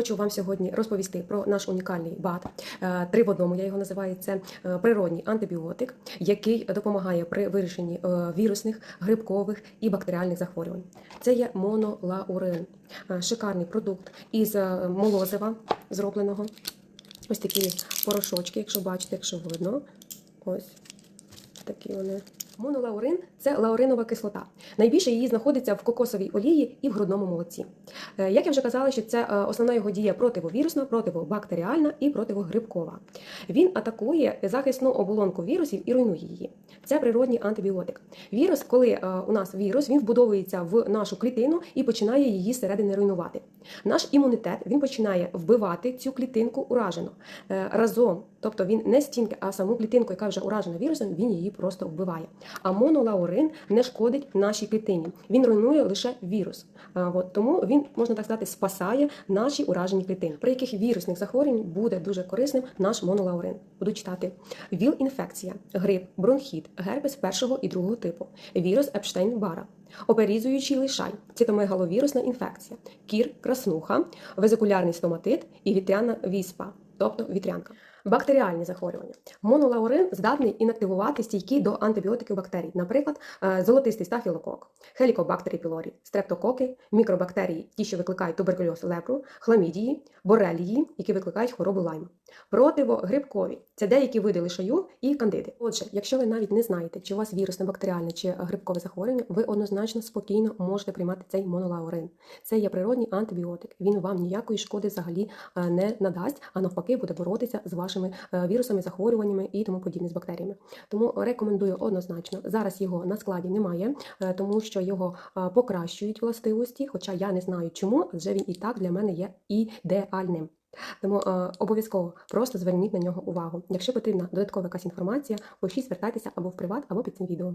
Хочу вам сьогодні розповісти про наш унікальний БАД. Е, Три в одному я його називаю. Це е, природній антибіотик, який допомагає при вирішенні е, вірусних, грибкових і бактеріальних захворювань. Це є монолаурин, шикарний продукт із молозива зробленого. Ось такі порошочки, якщо бачите, якщо видно. Ось такі вони. Монолаурин це лауринова кислота. Найбільше її знаходиться в кокосовій олії і в грудному молоці. Е, Як я вже казала, що це е, основна його дія противовірусна, противобактеріальна і противогрибкова. Він атакує захисну оболонку вірусів і руйнує її. Це природній антибіотик. Вірус, коли е, у нас вірус, він вбудовується в нашу клітину і починає її зсередини руйнувати. Наш імунітет він починає вбивати цю клітинку уражену Е, разом. Тобто він не стінки, а саму клітинку, яка вже уражена вірусом, він її просто вбиває. А монолаурин не шкодить нашій клітині. Він руйнує лише вірус. От, тому він, можна так сказати, спасає наші уражені клітини. При яких вірусних захворювань буде дуже корисним наш монолаурин. Буду читати: ВІЛ-інфекція, грип, бронхіт, герпес першого і другого типу, вірус Епштейн-Бара. Оперізуючий лишай, цитомегаловірусна інфекція, кір, краснуха, везикулярний стоматит і вітряна віспа, тобто вітрянка. Бактеріальні захворювання. Монолаурин здатний інактивувати стійкі до антибіотиків бактерій, наприклад, е, золотистий стафілокок, хелікобактери пілорі, стрептококи, мікробактерії, ті, що викликають туберкульоз лепру, хламідії, борелії, які викликають хворобу лайма. Противогрибкові це деякі види лишаю і кандиди. Отже, якщо ви навіть не знаєте, чи у вас вірусне бактеріальне чи грибкове захворювання, ви однозначно спокійно можете приймати цей монолаурин. Це є природній антибіотик. Він вам ніякої шкоди взагалі е, не надасть, а навпаки буде боротися з вашими е, вірусами, захворюваннями і тому подібне з бактеріями. Тому рекомендую однозначно. Зараз його на складі немає, е, тому що його е, покращують властивості. Хоча я не знаю чому, адже він і так для мене є ідеальним. Тому е, обов'язково просто зверніть на нього увагу. Якщо потрібна додаткова якась інформація, пишіть, звертайтеся або в приват, або під цим відео.